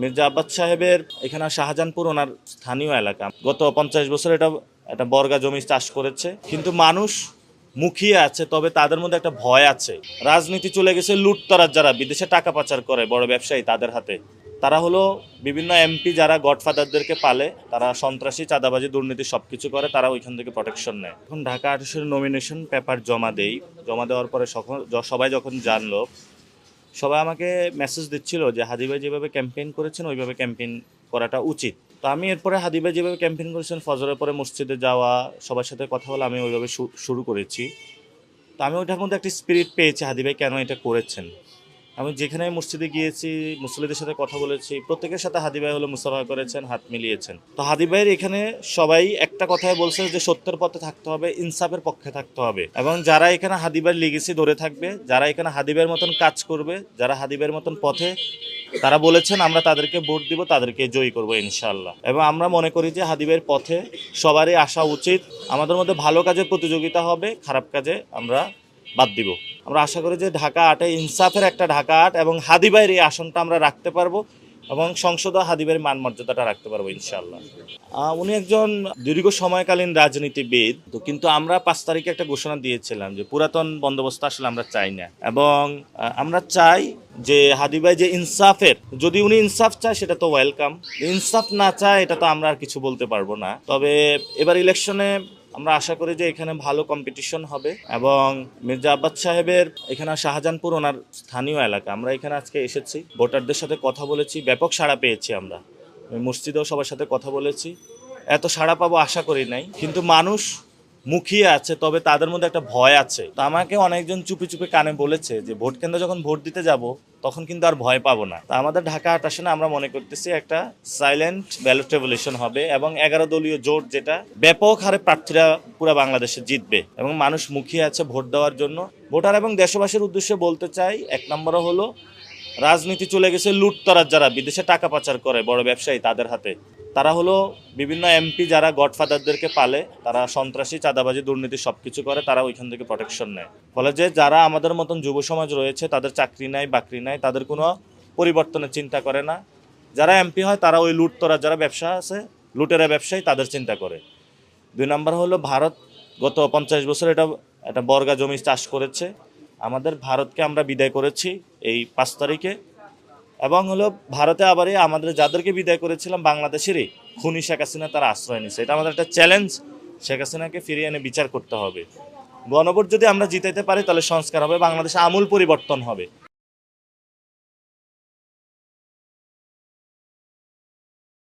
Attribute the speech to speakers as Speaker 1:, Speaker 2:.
Speaker 1: মির্জা আব্বাস সাহেবের এখানে শাহজাহানপুর ওনার স্থানীয় এলাকা। গত পঞ্চাশ বছর এটা, একটা বর্গা জমি চাষ করেছে। কিন্তু মানুষ মুখিয়ে আছে, তবে তাদের মধ্যে একটা ভয় আছে। রাজনীতি চলে গেছে লুটতরার যারা বিদেশে টাকা পাচার করে, বড় ব্যবসায়ী তাদের হাতে। তারা হলো বিভিন্ন এমপি যারা গডফাদারদেরকে পালে, তারা সন্ত্রাসী, চাঁদাবাজি, দুর্নীতি সব কিছু করে, তারা ওইখান থেকে প্রোটেকশন নেয়। এখন ঢাকা আর্টিসের নমিনেশন পেপার জমা দেই। জমা দেওয়ার পরে সবাই যখন জানলো সবাই আমাকে মেসেজ দিচ্ছিল যে হাদি ভাই যেভাবে ক্যাম্পেইন করেছেন, ওইভাবে ক্যাম্পেইন করাটা উচিত। তো আমি এরপরে হাদি ভাই যেভাবে ক্যাম্পেইন করেছেন, ফজরের পরে মসজিদে যাওয়া, সবার সাথে কথা বলে, আমি ওইভাবে শুরু করেছি। তো আমি ওইটার মধ্যে একটা স্পিরিট পেয়েছি হাদি ভাই কেন এটা করেছেন। আমি যেখানে মসজিদে গিয়েছি মুসলিদের সাথে কথা বলেছি, প্রত্যেকের সাথে হাদি ভাই হলো মুসাফা করেছেন, হাত মিলিয়েছেন। তো হাদি ভাইয়ের এখানে সবাই একটা কথাই বলছে যে সত্যের পথে থাকতে হবে, ইনসাফের পক্ষে থাকতে হবে। এবং যারা এখানে হাদিবার লিগেসি ধরে থাকবে, যারা এখানে হাদিবের মতন কাজ করবে, যারা হাদিবের মতন পথে, তারা বলেছেন, আমরা তাদেরকে ভোট দিব, তাদেরকে জয়ী করব ইনশাল্লাহ এবং আমরা মনে করি যে হাদিবের পথে সবারই আসা উচিত। আমাদের মধ্যে ভালো কাজে প্রতিযোগিতা হবে, খারাপ কাজে আমরা বাদ দিব। আমরা আশা করি যে ঢাকা আটে ইনসাফের একটা ঢাকা আট এবং হাদিবাইয়ের এই আসনটা আমরা রাখতে পারব এবং সংসদ হাদিবের মান মর্যাদাটা রাখতে পারব ইনশাল্লাহ উনি একজন দীর্ঘ সময়কালীন রাজনীতিবিদ। তো কিন্তু আমরা পাঁচ তারিখে একটা ঘোষণা দিয়েছিলাম যে পুরাতন বন্দোবস্ত আসলে আমরা চাই না। এবং আমরা চাই যে হাদিবাই যে ইনসাফের, যদি উনি ইনসাফ চায় সেটা তো ওয়েলকাম। ইনসাফ না চায় এটা তো আমরা আর কিছু বলতে পারব না। তবে এবার ইলেকশনে আমরা আশা করি যে এখানে ভালো কম্পিটিশন হবে এবং মির্জা আব্বাস সাহেবের এখানে শাহজাহানপুর ওনার স্থানীয় এলাকা। আমরা এখানে আজকে এসেছি, ভোটারদের সাথে কথা বলেছি, ব্যাপক সাড়া পেয়েছি আমরা। মসজিদেও সবার সাথে কথা বলেছি। এত সাড়া পাবো আশা করি নাই, কিন্তু মানুষ মুখিয়ে আছে, তবে তাদের মধ্যে একটা ভয় আছে। তো আমাকে অনেকজন চুপি চুপি কানে বলেছে যে, ভোট কেন্দ্রে যখন ভোট দিতে যাব, তখন কিন্তু আর ভয় পাবো না। তা আমাদের ঢাকা আট আসনে আমরা মনে করতেছি একটা সাইলেন্ট ব্যালট রেভলিউশন হবে এবং এগারো দলীয় জোট যেটা ব্যাপক হারে প্রার্থীরা পুরো বাংলাদেশে জিতবে এবং মানুষ মুখিয়ে আছে ভোট দেওয়ার জন্য। ভোটার এবং দেশবাসীর উদ্দেশ্যে বলতে চাই, এক নম্বর হলো, রাজনীতি চলে গেছে লুটতরার যারা, বিদেশে টাকা পাচার করে, বড় ব্যবসায়ী তাদের হাতে। তারা হলো বিভিন্ন এমপি যারা গডফাদারদেরকে পালে, তারা সন্ত্রাসী, চাঁদাবাজি, দুর্নীতি সব কিছু করে, তারা ওইখান থেকে প্রোটেকশন নেয়। ফলে যে যারা আমাদের মতন যুব সমাজ রয়েছে, তাদের চাকরি নাই, বাকরি নাই, তাদের কোনো পরিবর্তনের চিন্তা করে না। যারা এমপি হয়, তারা ওই লুটতরা যারা ব্যবসা আছে, লুটেরা ব্যবসায়ী, তাদের চিন্তা করে। দুই নম্বর হলো ভারত, গত পঞ্চাশ বছর এটা, একটা বর্গা জমি চাষ করেছে। আমাদের ভারতকে আমরা বিদায় করেছি এই পাঁচ তারিখে। এবং হলো ভারতে আবারই আমাদের যাদেরকে বিদায় করেছিলাম বাংলাদেশেরই, খুনি শেখ হাসিনা তারা আশ্রয় নিচ্ছে এটা আমাদের একটা চ্যালেঞ্জ শেখ হাসিনাকে ফিরিয়ে এনে বিচার করতে হবে। গণভোট যদি আমরা জিতাইতে পারি তাহলে সংস্কার হবে, বাংলাদেশে আমূল পরিবর্তন হবে।